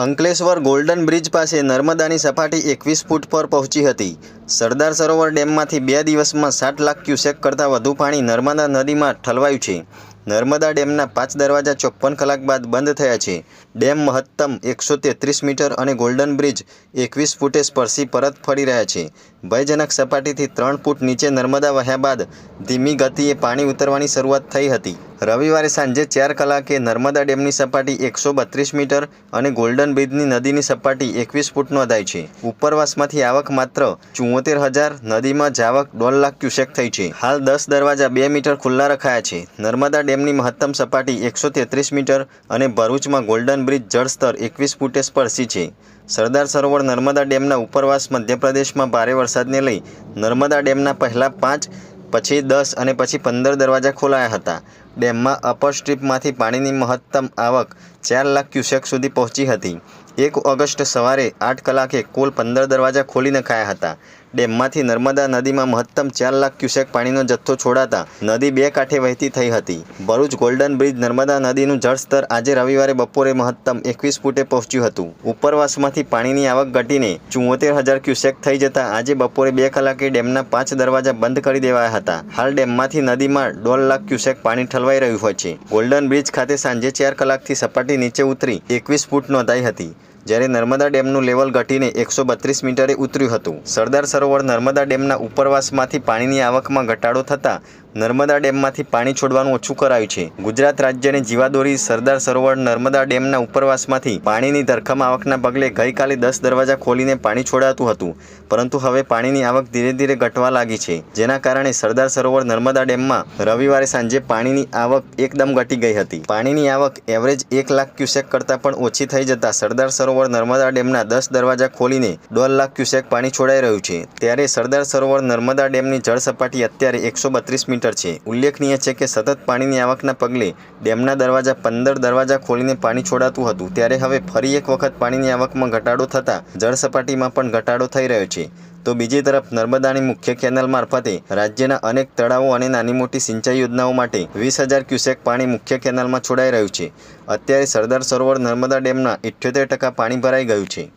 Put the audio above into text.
Ankleshwar golden bridge પાસે નર્મદાની સપાટી એકવીસ ફૂટ પર પહોંચી હતી. સરદાર સરોવર ડેમમાંથી બે દિવસમાં સાત લાખ ક્યુસેક કરતાં વધુ પાણી નર્મદા નદીમાં ઠલવાયું છે. નર્મદા ડેમના પાંચ દરવાજા ચોપ્પન કલાક બાદ બંધ થયા છે. ડેમ મહત્તમ એકસો તેત્રીસ મીટર અને ગોલ્ડન બ્રિજ એકવીસ ફૂટે સ્પર્શી પરત ફરી રહ્યા છે. ભયજનક સપાટીથી ત્રણ ફૂટ નીચે નર્મદા વહ્યા બાદ ધીમી ગતિએ પાણી ઉતરવાની શરૂઆત થઈ હતી. રવિવારે સાંજે ચાર કલાકે નર્મદા ડેમની સપાટી એકસો બત્રીસ મીટર અને ગોલ્ડન બ્રિજની નદીની સપાટી એકવીસ ફૂટ નોંધાઈ છે. ઉપરવાસમાંથી આવક માત્ર ચુંવોતેર હજાર નદીમાં જાવક દોઢ લાખ ક્યુસેક થઈ છે. હાલ દસ દરવાજા બે મીટર ખુલ્લા રખાયા છે. નર્મદા ડેમની મહત્તમ સપાટી એકસો તેત્રીસ મીટર અને ભરૂચમાં ગોલ્ડન બ્રિજ જળસ્તર એકવીસ ફૂટે સ્પર્શી છે. સરદાર સરોવર નર્મદા ડેમના ઉપરવાસ મધ્યપ્રદેશમાં ભારે વરસાદને લઈ નર્મદા ડેમના પહેલા પાંચ, પછી દસ અને પછી પંદર દરવાજા ખોલાયા હતા. ડેમમાં અપર સ્ટ્રીપમાંથી પાણીની મહત્તમ આવક ચાર લાખ ક્યુસેક સુધી પહોંચી હતી. એક ઓગસ્ટ સવારે આઠ કલાકે કુલ પંદર દરવાજા ખોલી નખાયા હતા. ડેમમાંથી નર્મદા નદીમાં મહત્તમ ચાર લાખ ક્યુસેક પાણીનો જથ્થો છોડાતા નદી બે કાંઠે વહેતી થઈ હતી. ભરૂચ ગોલ્ડન બ્રિજ નર્મદા નદીનું જળસ્તર આજે રવિવારે બપોરે મહત્તમ એકવીસ ફૂટે પહોંચ્યું હતું. ઉપરવાસમાંથી પાણીની આવક ઘટીને ચુંવોતેર હજાર ક્યુસેક થઈ જતાં આજે બપોરે બે કલાકે ડેમના પાંચ દરવાજા બંધ કરી દેવાયા હતા. હાલ ડેમમાંથી નદીમાં દોઢ લાખ ક્યુસેક પાણી ઠલવાઈ રહ્યું હોય છે. ગોલ્ડન બ્રિજ ખાતે સાંજે ચાર કલાકથી સપાટી નીચે ઉતરી એકવીસ ફૂટ નોંધાઈ હતી, જ્યારે નર્મદા ડેમનું લેવલ ઘટીને એકસો બત્રીસ મીટરે ઉતર્યું હતું. સરદાર સરોવર નર્મદા ડેમના ઉપરવાસમાંથી પાણીની આવકમાં ઘટાડો થતાં નર્મદા ડેમમાંથી પાણી છોડવાનું ઓછું કરાયું છે. ગુજરાત રાજ્યની જીવાદોરી સરદાર સરોવર નર્મદા ડેમના ઉપરવાસમાંથી પાણીની ધરખમ આવકના પગલે ગઈકાલે દસ દરવાજા ખોલીને પાણી છોડાતું હતું. પરંતુ હવે પાણીની આવક ધીરે ધીરે ઘટવા લાગી છે. જેના કારણે સરદાર સરોવર નર્મદા ડેમમાં રવિવારે સાંજે પાણીની આવક એકદમ ઘટી ગઈ હતી. પાણીની આવક એવરેજ એક લાખ ક્યુસેક કરતાં પણ ઓછી થઈ જતાં સરદાર સરોવર નર્મદા ડેમના દસ દરવાજા ખોલીને દોઢ લાખ ક્યુસેક પાણી છોડાઈ રહ્યું છે. ત્યારે સરદાર સરોવર નર્મદા ડેમની જળ સપાટી અત્યારે એકસો બત્રીસ મીટર છે. ઉલ્લેખનીય છે કે સતત પાણીની આવકના પગલે ડેમના દરવાજા પંદર દરવાજા ખોલીને પાણી છોડાતું હતું. ત્યારે હવે ફરી એક વખત પાણીની આવકમાં ઘટાડો થતાં જળ સપાટીમાં પણ ઘટાડો થઈ રહ્યો છે. તો બીજી તરફ નર્મદાની મુખ્ય કેનાલ મારફતે રાજ્યના અનેક તળાવો અને નાની મોટી સિંચાઈ યોજનાઓ માટે વીસ હજાર ક્યુસેક પાણી મુખ્ય કેનાલમાં છોડાઈ રહ્યું છે. અત્યારે સરદાર સરોવર નર્મદા ડેમના ઇઠ્યોતેર ટકા પાણી ભરાઈ ગયું છે.